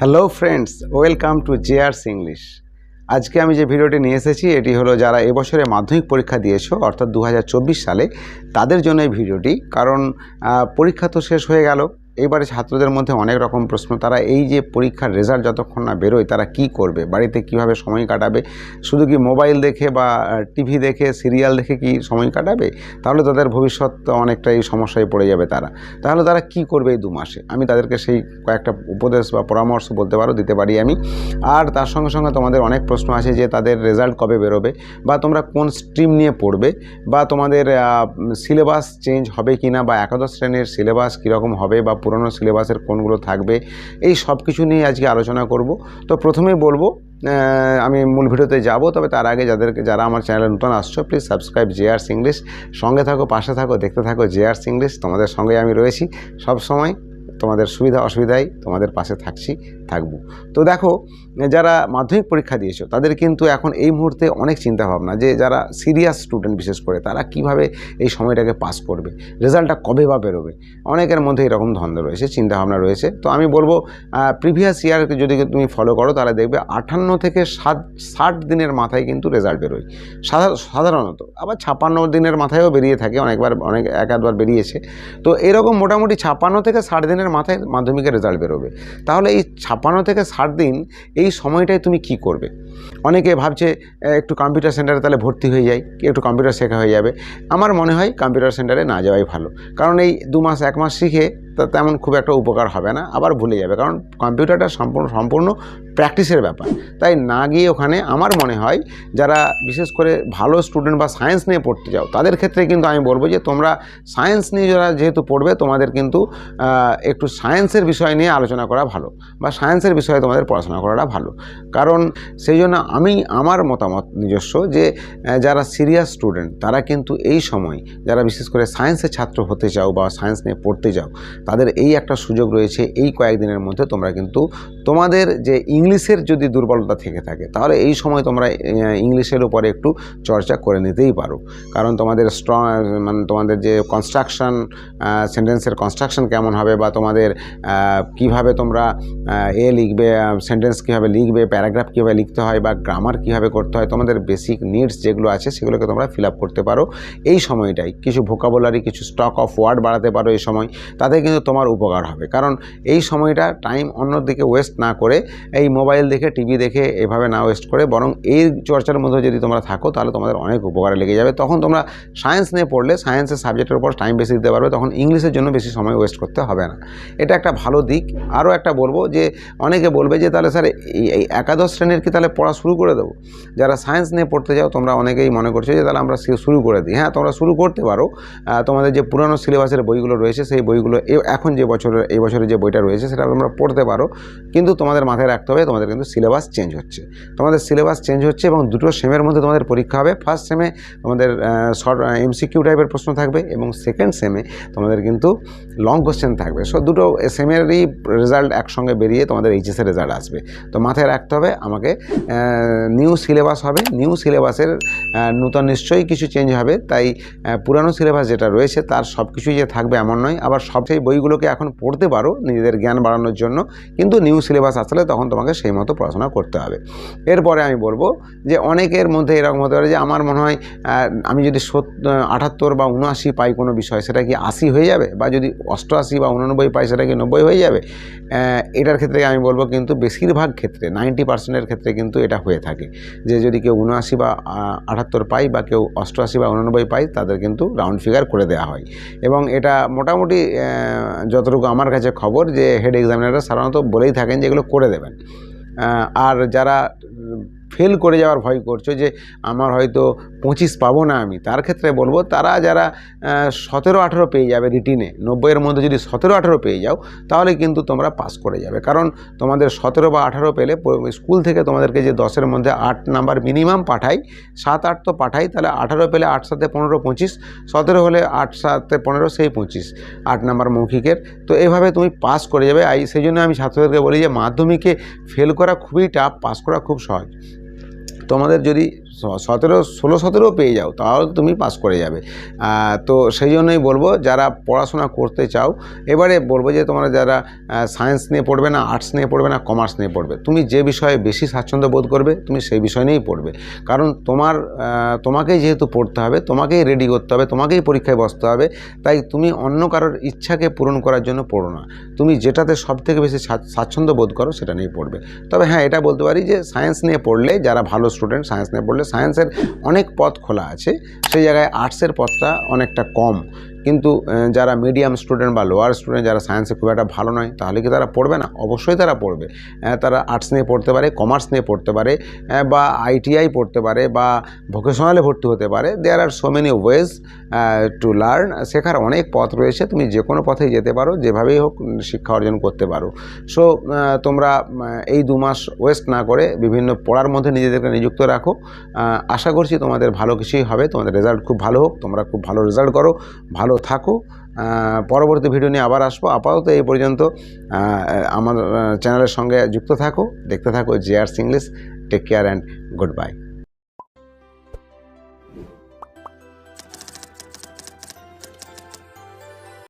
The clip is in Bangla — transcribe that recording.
Hello friends welcome to JR's English আজকে আমি যে ভিডিওটি নিয়ে এসেছি, এটি হলো যারা এবছরে মাধ্যমিক পরীক্ষা দিয়েছ, অর্থাৎ দু হাজার চব্বিশ সালে, তাদের জন্য এই ভিডিওটি কারণ পরীক্ষা তো শেষ হয়ে গেল। এবারে ছাত্রদের মধ্যে অনেক রকম প্রশ্ন, তারা এই যে পরীক্ষার রেজাল্ট যতক্ষণ না বেরোয়, তারা কি করবে? বাড়িতে কীভাবে সময় কাটাবে? শুধু কি মোবাইল দেখে বা টিভি দেখে সিরিয়াল দেখে কি সময় কাটাবে? তাহলে তাদের ভবিষ্যৎ অনেকটাই সমস্যায় পড়ে যাবে তারা। তাহলে তারা কি করবে এই দু মাসে আমি তাদেরকে সেই কয়েকটা উপদেশ বা পরামর্শ বলতে পারো, দিতে পারি আমি। আর তার সঙ্গে সঙ্গে তোমাদের অনেক প্রশ্ন আছে যে তাদের রেজাল্ট কবে বেরোবে? বা তোমরা কোন স্ট্রিম নিয়ে পড়বে? বা তোমাদের সিলেবাস চেঞ্জ হবে কি না বা একাদশ শ্রেণির সিলেবাস কীরকম হবে? বা পুরনো সিলেবাসের কোনগুলো থাকবে, এই সব কিছু নিয়ে আজকে আলোচনা করব। তো প্রথমেই বলব আমি মূল ভিডিওতে যাব, তবে তার আগে যাদেরকে যারা আমার চ্যানেলে নতুন আসছো please subscribe J R's English সঙ্গে থাকো, পাশে থাকো, দেখতে থাকো জে আর্স ইংলিশ তোমাদের সঙ্গে আমি রয়েছি সব সময় তোমাদের সুবিধা অসুবিধায় তোমাদের পাশে থাকছি, থাকব। তো দেখো, যারা মাধ্যমিক পরীক্ষা দিয়েছ, তাদের কিন্তু এখন এই মুহূর্তে অনেক চিন্তা ভাবনা যে যারা সিরিয়াস স্টুডেন্ট বিশেষ করে, তারা কীভাবে এই সময়টাকে পাস করবে, রেজাল্টটা কবে বা বেরোবে? অনেকের মধ্যে এরকম ধন্দ রয়েছে, চিন্তাভাবনা রয়েছে। তো আমি বলব প্রিভিয়াস ইয়ারকে যদি তুমি ফলো করো, তাহলে দেখবে আটান্ন থেকে সাত, ষাট দিনের মাথায় কিন্তু রেজাল্ট বেরোয়। সাধা- সাধারণত আবার ছাপান্ন দিনের মাথায়ও বেরিয়ে থাকে, অনেকবার, অনেক, এক, আধবার বেরিয়েছে। তো এরকম মোটামুটি ছাপান্ন থেকে ষাট দিনের মাথায় মাধ্যমিকের রেজাল্ট বেরোবে। তাহলে এই ছাপান্ন থেকে ষাট দিন এই সময়টায় তুমি কি করবে? অনেকে ভাবছে একটু কম্পিউটার সেন্টারে তাহলে ভর্তি হয়ে যায় কি একটু কম্পিউটার শেখা হয়ে যাবে? আমার মনে হয় কম্পিউটার সেন্টারে না যাওয়াই ভালো। কারণ এই দু মাস, এক মাস শিখে তা তেমন খুব একটা উপকার হবে না, আবার ভুলে যাবে। কারণ কম্পিউটারটা সম্পূর্ণ সম্পূর্ণ প্র্যাকটিসের ব্যাপার। তাই না গিয়ে ওখানে আমার মনে হয় যারা বিশেষ করে ভালো স্টুডেন্ট বা সায়েন্স নিয়ে পড়তে যাও তাদের ক্ষেত্রে কিন্তু আমি বলব যে তোমরা সায়েন্স নিয়ে যারা যেহেতু পড়বে, তোমাদের কিন্তু একটু সায়েন্সের বিষয় নিয়ে আলোচনা করা ভালো বা সায়েন্সের বিষয়ে তোমাদের পড়াশোনা করাটা ভালো। কারণ সেই জন্য আমি, আমার মতামত নিজস্ব যে যারা সিরিয়াস স্টুডেন্ট, তারা কিন্তু এই সময় যারা বিশেষ করে সায়েন্সের ছাত্র হতে চাও বা সায়েন্স নিয়ে পড়তে যাও তাদের এই একটা সুযোগ রয়েছে এই কয়েকদিনের মধ্যে তোমরা কিন্তু তোমাদের যে ইংলিশের যদি দুর্বলতা থেকে থাকে, তাহলে এই সময় তোমরা ইংলিশের উপরে একটু চর্চা করে নিতেই পারো। কারণ তোমাদের স্ট্রং মানে তোমাদের যে কনস্ট্রাকশন সেন্টেন্সের কনস্ট্রাকশন কেমন হবে বা তোমাদের কীভাবে তোমরা এ লিখবে সেন্টেন্স কীভাবে লিখবে প্যারাগ্রাফ কীভাবে লিখতে হয় বা গ্রামার কীভাবে করতে হয়, তোমাদের বেসিক নিডস যেগুলো আছে সেগুলোকে তোমরা ফিল আপ করতে পারো। এই সময়টাই কিছু ভোকাবুলারি কিছু স্টক অফ ওয়ার্ড বাড়াতে পারো এই সময়। তাতে কিন্তু তোমার উপকার হবে। কারণ এই সময়টা টাইম অন্যদিকে ওয়েস্ট না করে, এই মোবাইল দেখে টিভি দেখে এভাবে না ওয়েস্ট করে, বরং এই চর্চার মধ্যে যদি তোমরা থাকো, তাহলে তোমাদের অনেক উপকারে লেগে যাবে। তখন তোমরা সায়েন্স নিয়ে পড়লে সায়েন্সের সাবজেক্টের উপর টাইম বেশি দিতে পারবে, তখন ইংলিশের জন্য বেশি সময় ওয়েস্ট করতে হবে না। এটা একটা ভালো দিক। আরও একটা বলব যে, অনেকে বলবে যে, তাহলে স্যার এই একাদশ শ্রেণির কি তাহলে পড়া শুরু করে দেবো? যারা সায়েন্স নিয়ে পড়তে যাও, তোমরা অনেকেই মনে করছ যে, তাহলে আমরা শুরু করে দিই। হ্যাঁ তোমরা শুরু করতে পারো। তোমাদের যে পুরানো সিলেবাসের বইগুলো রয়েছে, সেই বইগুলো এ- এখন যে বছরের এই বছরে যে বইটা রয়েছে সেটা তোমরা পড়তে পারো। কিন্তু তোমাদের মাথায় রাখতে হবে, তোমাদের কিন্তু সিলেবাস চেঞ্জ হচ্ছে। তোমাদের সিলেবাস চেঞ্জ হচ্ছে এবং দুটো সেমের মধ্যে তোমাদের পরীক্ষা হবে। ফার্স্ট সেমে তোমাদের শর্ট এমসিকিউ টাইপের প্রশ্ন থাকবে এবং সেকেন্ড সেমে তোমাদের কিন্তু লং কোশ্চেন থাকবে। সো দুটো সেমেরই রেজাল্ট একসঙ্গে বেরিয়ে তোমাদের এইচএসের রেজাল্ট আসবে। তো মাথায় রাখতে হবে, আমাকে নিউ সিলেবাস হবে। নিউ সিলেবাসের নূতন নিশ্চয়ই কিছু চেঞ্জ হবে। তাই পুরানো সিলেবাস যেটা রয়েছে তার সব কিছুই যে থাকবে এমন নয়। আবার সব সেই বইগুলোকে এখন পড়তে পারো নিজেদের জ্ঞান বাড়ানোর জন্য, কিন্তু নিউ সিলেবাস আসলে তখন তোমাকে সেই মতো পড়াশোনা করতে হবে। এরপরে আমি বলব যে অনেকের মধ্যে এরকম হতে পারে যে আমার মনে হয় আমি যদি আটাত্তর বা উনআশি পাই কোনো বিষয়, সেটা কি আশি হয়ে যাবে? বা যদি অষ্টআশি বা উননব্বই পাই, সেটা কি নব্বই হয়ে যাবে? এটার ক্ষেত্রে আমি বলব কিন্তু বেশিরভাগ ক্ষেত্রে, নাইনটি পার্সেন্টের ক্ষেত্রে কিন্তু এটা হয়ে থাকে। যে যদি কেউ উনআশি বা আটাত্তর পাই বা কেউ অষ্টআশি বা উননব্বই পাই, তাদের কিন্তু রাউন্ড ফিগার করে দেওয়া হয়। এবং এটা মোটামুটি যতটুকু আমার কাছে খবর যে হেড এক্সামিনাররা সাধারণত বলেই থাকেন যে এগুলো করে দেবেন। আর যারা ফেল করে যাওয়ার ভয় করছ যে আমার হয়তো পঁচিশ পাবো না আমি। তার ক্ষেত্রে বলব তারা যারা সতেরো, আঠেরো পেয়ে যাবে রিটিনে নব্বইয়ের মধ্যে যদি সতেরো, আঠেরো পেয়ে যাও, তাহলে কিন্তু তোমরা পাস করে যাবে। কারণ তোমাদের সতেরো বা আঠারো পেলে স্কুল থেকে তোমাদেরকে যে দশের মধ্যে আট নাম্বার মিনিমাম পাঠাই, সাত, আট তো পাঠাই, তাহলে আঠারো পেলে আট সাথে পনেরো, পঁচিশ, সতেরো হলে আট সাথে পনেরো সেই পঁচিশ, আট নাম্বার মৌখিকের। তো এভাবে তুমি পাস করে যাবে। সেই জন্য আমি ছাত্রদেরকে বলি যে মাধ্যমিকে ফেল করা খুবই টাফ পাস করা খুব সহজ। তোমাদের যদি সতেরো, ষোলো, সতেরো পেয়ে যাও তাহলে তুমি পাস করে যাবে। তো সেই জন্যই বলব, যারা পড়াশোনা করতে চাও, এবারে বলব যে তোমরা যারা সায়েন্স নিয়ে পড়বে না আর্টস নিয়ে পড়বে না কমার্স নিয়ে পড়বে, তুমি যে বিষয়ে বেশি স্বাচ্ছন্দ্য বোধ করবে, তুমি সেই বিষয় নিয়েই পড়বে। কারণ তোমার তোমাকেই যেহেতু পড়তে হবে, তোমাকেই রেডি করতে হবে, তোমাকেই পরীক্ষায় বসতে হবে, তাই তুমি অন্য কারোর ইচ্ছাকে পূরণ করার জন্য পড়ো না। তুমি যেটাতে সব থেকে বেশি স্বা- স্বাচ্ছন্দ্য বোধ করো, সেটা নিয়ে পড়বে। তবে হ্যাঁ এটা বলতে পারি যে সায়েন্স নিয়ে পড়লে, যারা ভালো স্টুডেন্ট সায়েন্স নিয়ে পড়লে সায়েন্সের অনেক পথ খোলা আছে। সেই জায়গায় আর্টসের পথটা অনেকটা কম। কিন্তু যারা মিডিয়াম স্টুডেন্ট বা লোয়ার স্টুডেন্ট যারা সায়েন্সে খুব একটা ভালো নয়, তাহলে কি তারা পড়বে না? অবশ্যই তারা পড়বে। তারা আর্টস নিয়ে পড়তে পারে কমার্স নিয়ে পড়তে পারে বা আইটিআই পড়তে পারে, বা ভোকেশনালে ভর্তি হতে পারে। There are so many ways to learn শেখার অনেক পথ রয়েছে, তুমি যে কোনো পথেই যেতে পারো, যেভাবেই হোক শিক্ষা অর্জন করতে পারো। সো তোমরা এই দু মাস ওয়েস্ট না করে বিভিন্ন পড়ার মধ্যে নিজেদেরকে নিযুক্ত রাখো। আশা করছি তোমাদের ভালো কিছুই হবে, তোমাদের রেজাল্ট খুব ভালো হোক, তোমরা খুব ভালো রেজাল্ট করো। ভালো থাকো। পরবর্তী ভিডিও নিয়ে আবার আসব। আপাতত এই পর্যন্ত আমার চ্যানেলের সঙ্গে যুক্ত থাকো, দেখতে থাকো J R English take care and good bye